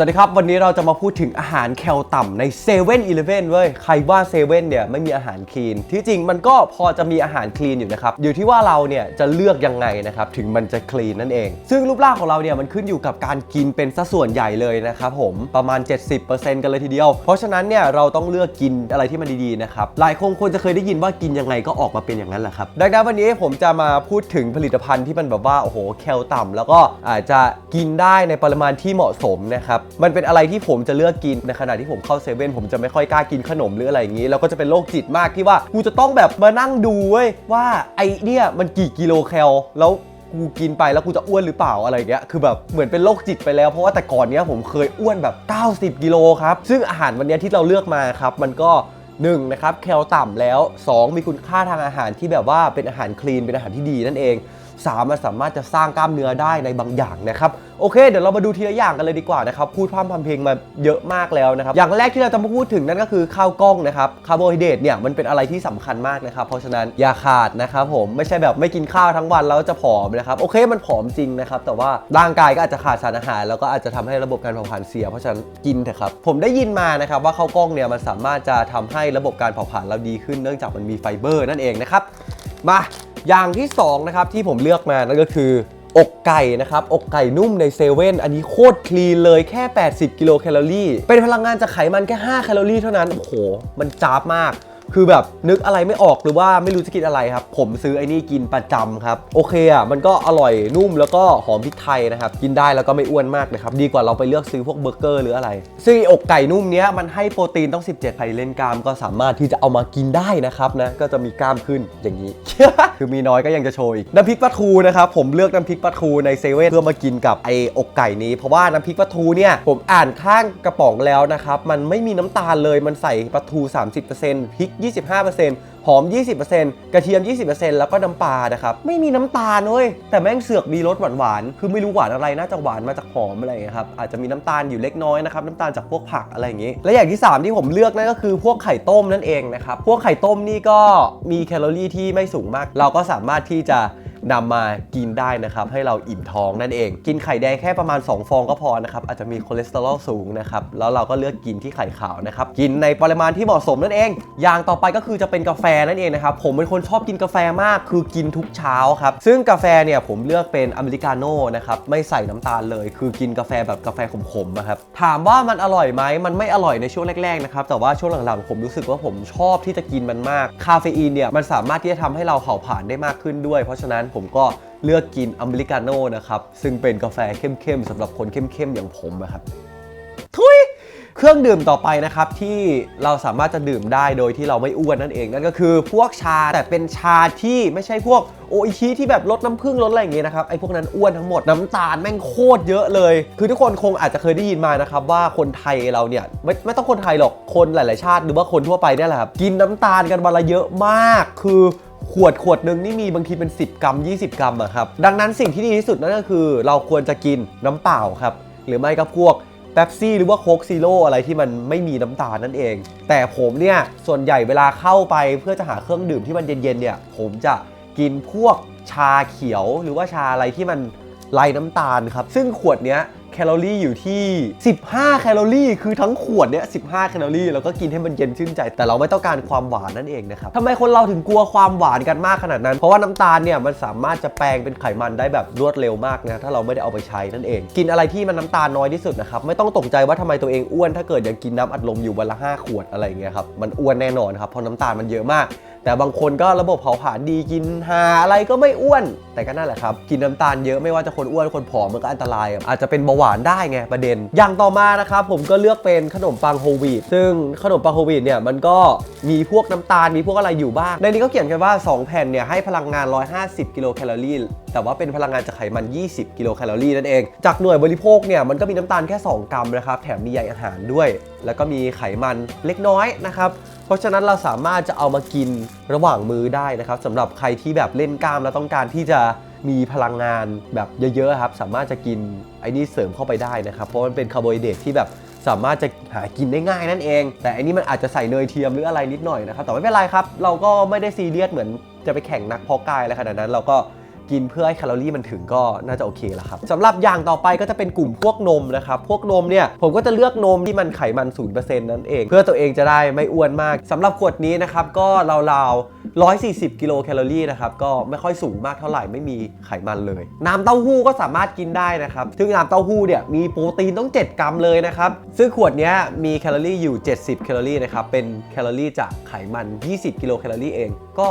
สวัสดีครับ วันนี้เราจะมาพูดถึงอาหารแคลต่ำใน7 e เ e ่ e อเว้ย ใครว่า7 e เ e ่นเนี่ยไม่มีอาหารคลีน ที่จริงมันก็พอจะมีอาหารคลีนอยู่นะครับ อยู่ที่ว่าเราเนี่ยจะเลือกยังไงนะครับ ถึงมันจะคลีนนั่นเอง ซึ่งรูปร่างของเราเนี่ยมันขึ้นอยู่กับการกินเป็นสัดส่วนใหญ่เลยนะครับผมประมาณ 70%กันเลยทีเดียว เพราะฉะนั้นเนี่ยเราต้องเลือกกินอะไรที่มันดีๆนะครับหลายคนควรจะเคยได้ยินว่ากินยังไงก็ออกมาเป็นอย่างนั้นแหละครับดังนั้นวันนี้ผมจะมาพูดถึงผลิตภัณฑ์ที่มันแบบว่าโอ้โหแคลต่ำแล้วก็อาจจะกินได้ในปริมาณที่เหมาะสมนะครับมันเป็นอะไรที่ผมจะเลือกกินในขณะที่ผมเข้าเซเว่นผมจะไม่ค่อยกล้ากินขนมหรืออะไรอย่างนี้ แล้วก็จะเป็นโรคจิตมากที่ว่ากูจะต้องแบบมานั่งดูเว้ยว่าไอเนี่ยมันกี่กิโลแคลแล้วกูกินไปแล้วกูจะอ้วนหรือเปล่าอะไรอย่างเงี้ย คือแบบเหมือนเป็นโรคจิตไปแล้วเพราะว่าแต่ก่อนเนี้ยผมเคยอ้วนแบบ 90 กิโลครับ ซึ่งอาหารวันเนี้ยที่เราเลือกมาครับ มันก็1นะครับแคลต่ำแล้ว 2 มีคุณค่าทางอาหารที่แบบว่าเป็นอาหารคลีนเป็นอาหารที่ดีนั่นเอง 3 มันสามารถจะสร้างกล้ามเนื้อได้ในบางอย่างนะครับโอเค เดี๋ยวเรามาดูทีละอย่างกันเลยดีกว่านะครับพูดพร่ำทำเพลงมาเยอะมากแล้วนะครับอย่างแรกที่เราจะมาพูดถึงนั่นก็คือข้าวกล้องนะครับคาร์โบไฮเดรตเนี่ยมันเป็นอะไรที่สำคัญมากนะครับเพราะฉะนั้นอย่าขาดนะครับผมไม่ใช่แบบไม่กินข้าวทั้งวันแล้วจะผอมนะครับโอเคมันผอมจริงนะครับแต่ว่าร่างกายก็อาจจะขาดสารอาหาร แล้วก็อาจจะทำให้ระบบการเผาผลาญเสีย เพราะฉะนั้นกินเถอะครับผมได้ยินมานะครับว่าข้าวกล้องเนี่ยมันสามารถจะทำให้ระบบการเผาผลาญเราดีขึ้นเนื่องจากมันมีไฟเบอร์นั่นเองนะครับมา อย่างที่สองนะครับที่ผมเลือกมานั่นก็คือ อกไก่นะครับ อกไก่นุ่มในเซเว่นอันนี้โคตรคลีนเลยแค่ 80 กิโลแคลอรี่ เป็นพลังงานจากไขมันแค่ 5 แคลอรี่เท่านั้น โอ้โห มันจ้าบมาก คือแบบนึกอะไรไม่ออกหรือว่าไม่รู้จะกินอะไรครับ ผมซื้อไอ้นี่กินประจำครับ โอเคอะมันก็อร่อยนุ่มแล้วก็หอมพริกไทยนะครับ กินได้แล้วก็ไม่อ้วนมากนะครับ ดีกว่าเราไปเลือกซื้อพวกเบอร์เกอร์หรืออะไร ซึ่งไอ้อกไก่นุ่มเนี้ยมันให้โปรตีนต้อง 17ไพเลนกรัมก็สามารถที่จะเอามากินได้นะครับนะก็จะมีกล้ามขึ้นอย่างนี้ คือมีน้อยก็ยังจะโชว์อีกน้ำพริกปลาทูนะครับผมเลือกน้ำพริกปลาทูในเซเว่นเพื่อมากินกับไอ้อกไก่นี้ เพราะว่าน้ำพริกปลาทูเนี่ยผมอ่านข้างกระป๋องแล้วนะครับมันไม่มีน้ำตาลเลยมันใส่ปลาทู 30%พริก25%หอม 20%กระเทียม 20%แล้วก็น้ำปลานะครับ ไม่มีน้ำตาลเลยแต่แม่งเสือกมีรสหวานๆ คือไม่รู้หวานอะไร น่าจะหวานมาจากหอมอะไรอย่างเงี้ยครับ อาจจะมีน้ำตาลอยู่เล็กน้อยนะครับ น้ำตาลจากพวกผักอะไรอย่างงี้ และอย่างที่ 3 ที่ผมเลือกนั่นก็คือพวกไข่ต้มนั่นเองนะครับ พวกไข่ต้มนี่ก็มีแคลอรี่ที่ไม่สูงมาก เราก็สามารถที่จะ นำมากินได้นะครับ ให้เราอิ่มท้องนั่นเอง กินไข่แดงแค่ประมาณ 2 ฟองก็พอนะครับ อาจจะมีคอเลสเตอรอลสูงนะครับ แล้วเราก็เลือกกินที่ไข่ขาวนะครับ กินในปริมาณที่เหมาะสมนั่นเอง อย่างต่อไปก็คือจะเป็นกาแฟนั่นเองนะครับ ผมเป็นคนชอบกินกาแฟมาก คือกินทุกเช้าครับ ซึ่งกาแฟเนี่ยผมเลือกเป็นอเมริกาโน่นะครับไม่ใส่น้ำตาลเลย คือกินกาแฟแบบกาแฟขมๆนะครับถามว่ามันอร่อยไหมมันไม่อร่อยในช่วงแรกๆนะครับแต่ว่าช่วงหลังๆ ผมรู้สึกว่าผมชอบที่จะกินมันมาก คาเฟอีนเนี่ยมันสามารถที่จะทำให้เราเผาผลาญได้มากขึ้นด้วย เพราะฉะนั้นผมก็เลือกกินอเมริกาโน่นะครับ ซึ่งเป็นกาแฟเข้มๆสำหรับคนเข้มๆอย่างผมนะครับ ทุยเครื่องดื่มต่อไปนะครับที่เราสามารถจะดื่มได้โดยที่เราไม่อ้วนนั่นเอง นั่นก็คือพวกชาแต่เป็นชาที่ไม่ใช่พวกโออิชิที่แบบลดน้ำผึ้งลดอะไรอย่างเงี้ยนะครับไอ้พวกนั้นอ้วนทั้งหมดน้ำตาลแม่งโคตรเยอะเลย คือทุกคนคงอาจจะเคยได้ยินมานะครับว่าคนไทยเราเนี่ยไม่ไม่ต้องคนไทยหรอกคนหลาย ๆ ชาติหรือว่าคนทั่วไปเนี่ยแหละครับกินน้ำตาลกันวันละเยอะมาก คือ ขวดขวดหนึ่งนี่มีบางทีเป็น 10 กรัม 20 กรัมอะครับ ดังนั้นสิ่งที่ดีที่สุดนั่นก็คือ เราควรจะกินน้ำเปล่าครับ หรือไม่ก็พวกเป๊ปซี่หรือว่าโค้กซีโร่อะไรที่มันไม่มีน้ำตาลนั่นเอง แต่ผมเนี่ย ส่วนใหญ่เวลาเข้าไปเพื่อจะหาเครื่องดื่มที่มันเย็นๆเนี่ย ผมจะกินพวกชาเขียวหรือว่าชาอะไรที่มันไร้น้ำตาลครับ ซึ่งขวดเนี้ย คลอรี่อยู่ที่ 15 แคลอรี่ คือทั้งขวดเนี้ย 15 แคลอรี่ แล้วก็กินให้มันเย็นชื่นใจ แต่เราไม่ต้องการความหวานนั่นเองนะครับทำไมคนเราถึงกลัวความหวานกันมากขนาดนั้น เพราะว่าน้ำตาลเนี่ยมันสามารถจะแปลงเป็นไขมันได้แบบรวดเร็วมากนะ ถ้าเราไม่ได้เอาไปใช้นั่นเอง กินอะไรที่มันน้ำตาลน้อยที่สุดนะครับ ไม่ต้องตกใจว่าทำไมตัวเองอ้วน ถ้าเกิดยังกินน้ำอัดลมอยู่วันละ 5 ขวดอะไรเงี้ยครับ มันอ้วนแน่นอนครับ เพราะน้ำตาลมันเยอะมาก แต่บางคนก็ระบบเผาผลาญดีกินหาอะไรก็ไม่อ้วน แต่ก็นั่นแหละครับ กินน้ำตาลเยอะไม่ว่าจะคนอ้วนคนผอมมันก็อันตรายอะอาจจะเป็นเบาหวานได้ไงประเด็น อย่างต่อมานะครับผมก็เลือกเป็นขนมปังโฮลวีตซึ่งขนมปังโฮลวีตเนี่ยมันก็มีพวกน้ำตาลมีพวกอะไรอยู่บ้าง ในนี้ก็เขียนกันว่า 2 แผ่นเนี่ยให้พลังงาน 150 กิโลแคลอรี่แต่ว่าเป็นพลังงานจากไขมัน 20 กิโลแคลอรี่นั่นเอง จากหน่วยบริโภคเนี่ยมันก็มีน้ำตาลแค่ 2 กรัมนะครับแถมมีใยอาหารด้วย แล้วก็มีไขมันเล็กน้อยนะครับเพราะฉะนั้นเราสามารถจะเอามากินระหว่างมื้อได้นะครับสำหรับใครที่แบบเล่นกล้ามแล้วต้องการที่จะ มีพลังงานแบบเยอะๆครับ สามารถจะกินไอ้นี่เสริมเข้าไปได้นะครับ เพราะมันเป็นคาร์โบไฮเดรตที่แบบสามารถจะหากินได้ง่ายนั่นเอง แต่อันนี้มันอาจจะใส่เนยเทียมหรืออะไรนิดหน่อยนะครับแต่ไม่เป็นไรครับ เราก็ไม่ได้ซีเรียสเหมือนจะไปแข่งนักเพาะกายอะไรขนาดนั้นเราก็ กินเพื่อให้แคลอรี่มันถึงก็น่าจะโอเคแล้วครับสำหรับอย่างต่อไปก็จะเป็นกลุ่มพวกนมนะครับ พวกนมเนี่ยผมก็จะเลือกนมที่มันไขมัน 0%นั่นเอง เพื่อตัวเองจะได้ไม่อ้วนมากสำหรับขวดนี้นะครับก็ราวๆ 140 กิโลแคลอรี่นะครับก็ไม่ค่อยสูงมากเท่าไหร่ไม่มีไขมันเลย น้ำเต้าหู้ก็สามารถกินได้นะครับซึ่งน้ำเต้าหู้เนี่ยมีโปรตีนต้อง 7 กรัมเลยนะครับซึ่งขวดนี้มีแคลอรี่อยู่ 70 แคลอรี่นะครับเป็นแคลอรี่จากไขมัน 20 กิโลแคลอรี่เอง ก็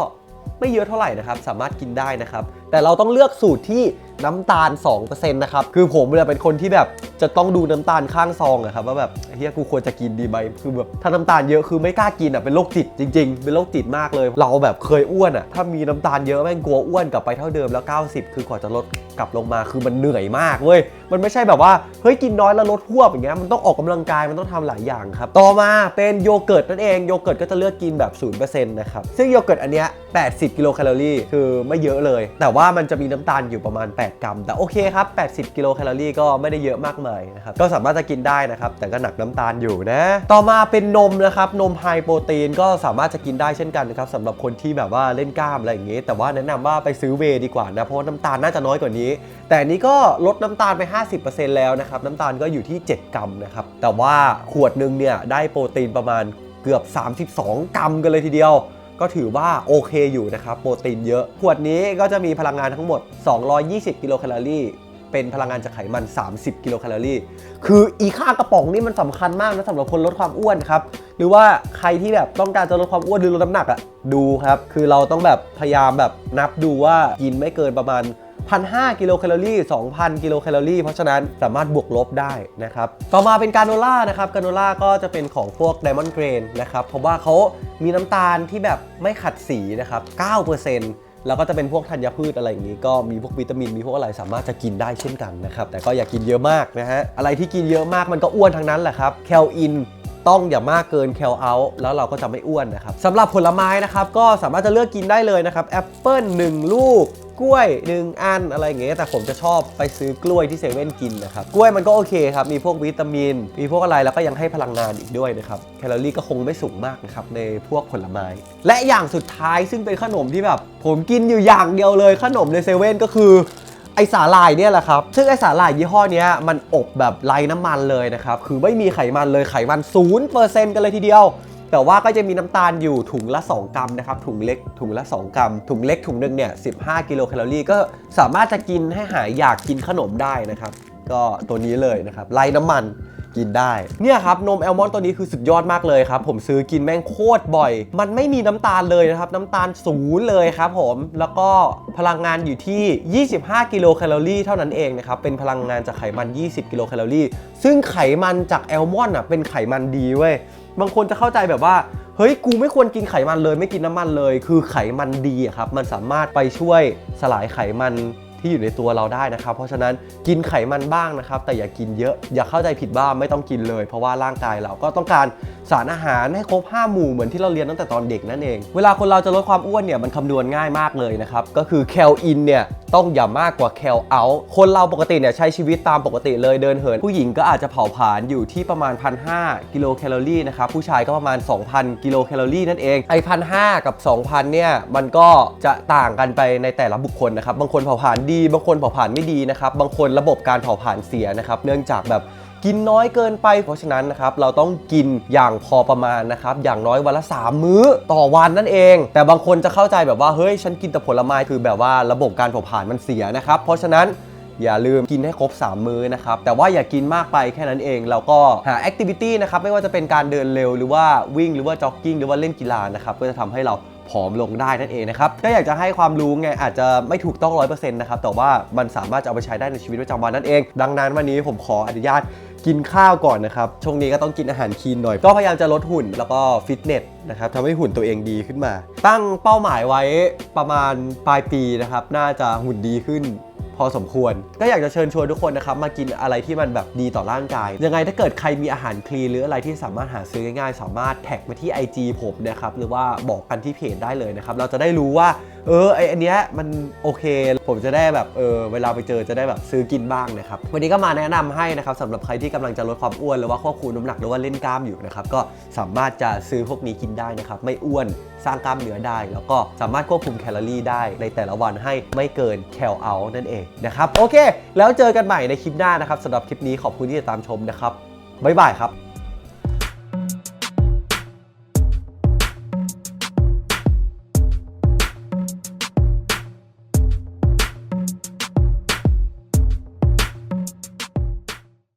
ไม่เยอะเท่าไหร่นะครับสามารถกินได้นะครับ แต่เราต้องเลือกสูตรที่น้ำตาล2%นะครับคือผมเนี่ยเป็นคนที่แบบจะต้องดูน้ำตาลข้างซองอะครับว่าแบบเฮียกูควรจะกินดีไหมคือแบบถ้าน้ำตาลเยอะคือไม่กล้ากินอะเป็นโรคจิตจริง ๆ เป็นโรคจิตมากเลย เราแบบเคยอ้วนอะถ้ามีน้ำตาลเยอะแม่งกลัวอ้วนกลับไปเท่าเดิมแล้ว 90 คือกว่าจะลดกลับลงมาคือมันเหนื่อยมากเว้ย มันไม่ใช่แบบว่าเฮ้ยกินน้อยแล้วลดหวบอย่างเงี้ยมันต้องออกกำลังกายมันต้องทำหลายอย่างครับต่อมาเป็นโยเกิร์ตนั่นเองโยเกิร์ตก็จะเลือกกินแบบ0%นะครับซึ่งโยเกิร์ตอันเนี้ย80 กิโลแคลอรี่คือไม่เยอะเลย แต่ว่ามันจะมีน้ำตาลอยู่ประมาณ 8 กรัม แต่โอเคครับ 80 กิโลแคลอรี่ก็ไม่ได้เยอะมากมายนะครับก็สามารถจะกินได้นะครับแต่ก็หนักน้ำตาลอยู่นะต่อมาเป็นนมนะครับนมไฮโปรตีนก็สามารถจะกินได้เช่นกันนะครับสำหรับคนที่แบบว่าเล่นกล้ามอะไรอย่างเงี้แต่ว่าแนะนำว่าไปซื้อเวดีกว่านะเพราะน้ำตาลน่าจะน้อยกว่านี้ แต่นี้ก็ลดน้ำตาลไป50%แล้วนะครับน้ำตาลก็อยู่ที่ 7 กรัมนะครับแต่ว่าขวดหนึ่งเนี่ยได้โปรตีนประมาณเกือบ 32 กรัมกันเลยทีเดียว ก็ถือว่าโอเคอยู่นะครับโปรตีนเยอะ ขวดนี้ก็จะมีพลังงานทั้งหมด 220 กิโลแคลอรี่เป็นพลังงานจากไขมัน 30 กิโลแคลอรี่ คืออีค่ากระป๋องนี่มันสำคัญมากนะสำหรับคนลดความอ้วนครับ หรือว่าใครที่แบบต้องการจะลดความอ้วนหรือลดน้ำหนักอะดูครับ คือเราต้องแบบพยายามแบบนับดูว่ากินไม่เกินประมาณ 1,500 กิโลแคลอรี่ 2,000 กิโลแคลอรี่ เพราะฉะนั้นสามารถบวกลบได้นะครับ ต่อมาเป็นกาโนล่านะครับกาโนล่าก็จะเป็นของพวก Diamond Grain นะครับ เพราะว่าเขามีน้ำตาลที่แบบไม่ขัดสีนะครับ 9%แล้วก็จะเป็นพวกธัญพืชอะไรอย่างนี้ ก็มีพวกวิตามินมีพวกอะไรสามารถจะกินได้เช่นกันนะครับ แต่ก็อย่ากินเยอะมากนะฮะ อะไรที่กินเยอะมากมันก็อ้วนทั้งนั้นแหละครับ แคลอินต้องอย่ามากเกินแคลเอาแล้วเราก็จะไม่อ้วนนะครับสำหรับผลไม้นะครับก็สามารถจะเลือกกินได้เลยนะครับแอปเปิ้ล1ลูก กล้วย 1 อันอะไรอย่างเงี้ยแต่ผมจะชอบไปซื้อกล้วยที่เซเว่นกินนะครับ กล้วยมันก็โอเคครับ มีพวกวิตามิน มีพวกอะไรแล้วก็ยังให้พลังงานอีกด้วยนะครับ แคลอรี่ก็คงไม่สูงมากนะครับ ในพวกผลไม้ และอย่างสุดท้ายซึ่งเป็นขนมที่แบบ ผมกินอยู่อย่างเดียวเลยขนมในเซเว่นก็คือไอสาหร่ายเนี่ยแหละครับ ซึ่งไอสาหร่ายยี่ห้อนี้มันอบแบบไร้น้ำมันเลยนะครับ คือไม่มีไขมันเลยไขมัน0%กันเลยทีเดียว แต่ว่าก็จะมีน้ำตาลอยู่ถุงละ 2 กรัมนะครับถุงเล็กถุงละ 2 กรัม ถุงเล็กถุงหนึ่งเนี่ย15 กิโลแคลอรี่ก็สามารถจะกินให้หายอยากกินขนมได้นะครับ ก็ตัวนี้เลยนะครับไร้น้ำมันกินได้เนี่ยครับนมแอลมอนตัวนี้คือสุดยอดมากเลยครับ ผมซื้อกินแม่งโคตรบ่อย มันไม่มีน้ำตาลเลยนะครับ น้ำตาลศูนย์เลยครับผมแล้วก็พลังงานอยู่ที่ 25 กิโลแคลอรี่เท่านั้นเองนะครับ เป็นพลังงานจากไขมัน 20 กิโลแคลอรี่ซึ่งไขมันจากแอลมอนอะเป็นไขมันดีเว้ย บางคนจะเข้าใจแบบว่าเฮ้ย กูไม่ควรกินไขมันเลย ไม่กินน้ำมันเลย คือไขมันดีอะครับ มันสามารถไปช่วยสลายไขมันที่อยู่ในตัวเราได้นะครับ เพราะฉะนั้นกินไขมันบ้างนะครับ แต่อย่ากินเยอะ อย่าเข้าใจผิดบ้างไม่ต้องกินเลย เพราะว่าร่างกายเราก็ต้องการสารอาหารให้ครบ 5 หมู่เหมือนที่เราเรียนตั้งแต่ตอนเด็กนั่นเอง เวลาคนเราจะลดความอ้วนเนี่ยมันคำนวณง่ายมากเลยนะครับ ก็คือแคลอินเนี่ยต้องอย่ามากกว่าแคลเอาท์คนเราปกติเนี่ยใช้ชีวิตตามปกติเลยเดินเหิน ผู้หญิงก็อาจจะเผาผลาญอยู่ที่ประมาณ 1,500 กิโลแคลอรี่นะครับ ผู้ชายก็ประมาณ 2,000 กิโลแคลอรี่นั่นเอง ไอ้พันหกับ 2,000 เนี่ย มันก็จะต่างกันไปในแต่ละบุคคลนะครับ บางคนเผาผลาญดี บางคนเผาผลาญไม่ดีนะครับ บางคนระบบการเผาผลาญเสียนะครับ เนื่องจากแบบ กินน้อยเกินไป เพราะฉะนั้นนะครับเราต้องกินอย่างพอประมาณนะครับอย่างน้อยวันละ 3 มื้อต่อวันนั่นเอง แต่บางคนจะเข้าใจแบบว่าเฮ้ยฉันกินแต่ผลไม้คือแบบว่าระบบการเผาผลาญมันเสียนะครับเพราะฉะนั้นอย่าลืมกินให้ครบ 3 มื้อนะครับ แต่ว่าอย่ากินมากไปแค่นั้นเองแล้วก็หาแอคทิวิตี้นะครับ ไม่ว่าจะเป็นการเดินเร็วหรือว่าวิ่งหรือว่าจ็อกกิ้งหรือว่าเล่นกีฬานะครับ ก็จะทำให้เรา ผอมลงได้นั่นเองนะครับก็อยากจะให้ความรู้ไงอาจจะไม่ถูกต้อง 100%นะครับแต่ว่ามันสามารถจะเอาไปใช้ได้ในชีวิตประจำวันนั่นเอง ดังนั้นวันนี้ผมขออนุญาตกินข้าวก่อนนะครับ ช่วงนี้ก็ต้องกินอาหารคีนหน่อย ก็พยายามจะลดหุ่นแล้วก็ฟิตเนสนะครับทำให้หุ่นตัวเองดีขึ้นมา ตั้งเป้าหมายไว้ประมาณปลายปีนะครับ น่าจะหุ่นดีขึ้น พอสมควร ก็อยากจะเชิญชวนทุกคนนะครับมากินอะไรที่มันแบบดีต่อร่างกาย ยังไงถ้าเกิดใครมีอาหารคลีหรืออะไรที่สามารถหาซื้อง่ายๆ สามารถแท็กมาที่ IG ผมนะครับหรือว่าบอกกันที่เพจได้เลยนะครับเราจะได้รู้ว่า เออไออันเนี้ยมันโอเค ผมจะได้แบบเออเวลาไปเจอจะได้แบบซื้อกินบ้างนะครับวันนี้ก็มาแนะนำให้นะครับสำหรับใครที่กำลังจะลดความอ้วนหรือว่าควบคุมน้ำหนักหรือว่าเล่นกล้ามอยู่นะครับก็สามารถจะซื้อพวกนี้กินได้นะครับไม่อ้วนสร้างกล้ามเนื้อได้ แล้วก็สามารถควบคุมแคลอรี่ได้ในแต่ละวันให้ไม่เกินแคลเอานั่นเองนะครับโอเค แล้วเจอกันใหม่ในคลิปหน้านะครับสำหรับคลิปนี้ขอบคุณที่ติดตามชมนะครับบ๊ายบายครับ